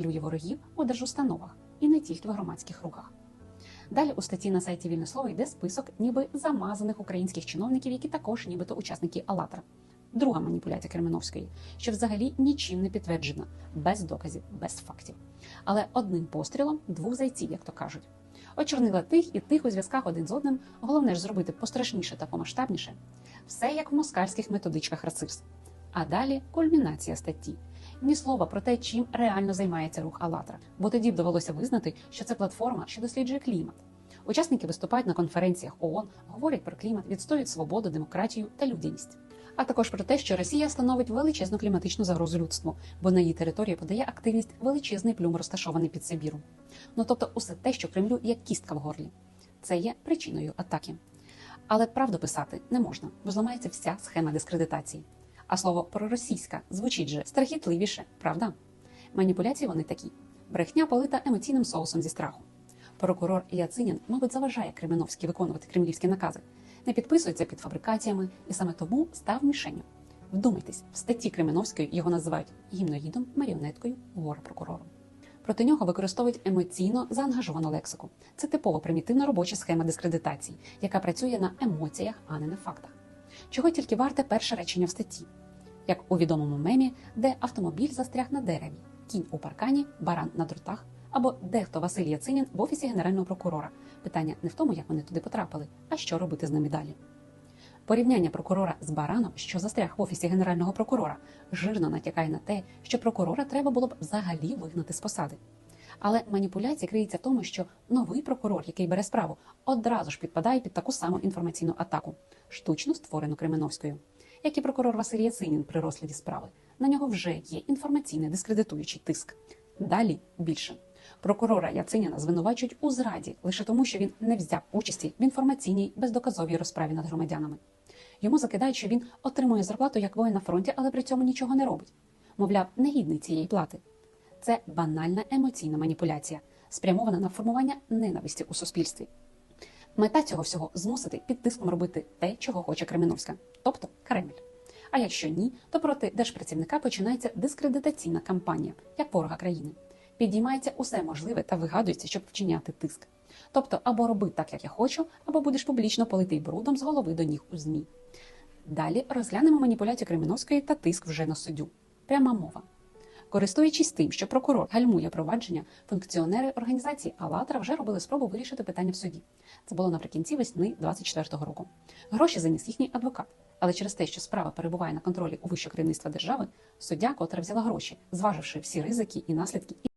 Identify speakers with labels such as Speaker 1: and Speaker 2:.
Speaker 1: лює ворогів у держустановах і не тільки в громадських рухах. Далі у статті на сайті Вільне слово йде список ніби замазаних українських чиновників, які також нібито учасники Алатра. Друга маніпуляція Кременовської, що взагалі нічим не підтверджена, без доказів, без фактів. Але одним пострілом двох зайців, як то кажуть. Очорнила тих і тих у зв'язках один з одним, головне ж зробити пострашніше та помасштабніше. Все як в москальських методичках рацирс. А далі кульмінація статті. Ні слова про те, чим реально займається рух Алатра, бо тоді б довелося визнати, що це платформа, що досліджує клімат. Учасники виступають на конференціях ООН, говорять про клімат, відстоюють свободу, демократію та людяність. А також про те, що Росія становить величезну кліматичну загрозу людству, бо на її території подає активність величезний плюм, розташований під Сибіром. Ну тобто, усе те, що Кремлю як кістка в горлі. Це є причиною атаки. Але правду писати не можна, бо зламається вся схема дискредитації. А слово проросійська звучить же страхітливіше, правда? Маніпуляції вони такі: брехня полита емоційним соусом зі страху. Прокурор Яцинін, мабуть, заважає Кременовський виконувати кремлівські накази, не підписується під фабрикаціями і саме тому став мішенню. Вдумайтесь, в статті Кременовської його називають гімноїдом, маріонеткою, горе прокурором. Проти нього використовують емоційно заангажовану лексику. Це типова примітивна робоча схема дискредитації, яка працює на емоціях, а не на фактах. Чого тільки варте перше речення в статті, як у відомому мемі, де автомобіль застряг на дереві, кінь у паркані, баран на дротах, або дехто Василь Яцинін в офісі генерального прокурора. Питання не в тому, як вони туди потрапили, а що робити з ними далі. Порівняння прокурора з бараном, що застряг в офісі генерального прокурора, жирно натякає на те, що прокурора треба було б взагалі вигнати з посади. Але маніпуляція криється в тому, що новий прокурор, який бере справу, одразу ж підпадає під таку саму інформаційну атаку, штучно створену Кременовською. Як і прокурор Василь Яцинін при розгляді справи, на нього вже є інформаційний дискредитуючий тиск. Далі більше. Прокурора Яциніна звинувачують у зраді лише тому, що він не взяв участі в інформаційній бездоказовій розправі над громадянами. Йому закидають, що він отримує зарплату як воїн на фронті, але при цьому нічого не робить. Мовляв, негідний цієї плати. Це банальна емоційна маніпуляція, спрямована на формування ненависті у суспільстві. Мета цього всього змусити під тиском робити те, чого хоче Кременовська, тобто Кремль. А якщо ні, то проти держпрацівника починається дискредитаційна кампанія як ворога країни. Підіймається усе можливе та вигадується, щоб вчиняти тиск. Тобто, або роби так, як я хочу, або будеш публічно политий брудом з голови до ніг у змі. Далі розглянемо маніпуляцію Кременовської та тиск вже на суддю. Пряма мова. Користуючись тим, що прокурор гальмує провадження, функціонери організації «АЛЛАТРА» вже робили спробу вирішити питання в суді. Це було наприкінці весни 24-го року. Гроші заніс їхній адвокат. Але через те, що справа перебуває на контролі у вищого керівництва держави, суддя, котра взяла гроші, зваживши всі ризики і наслідки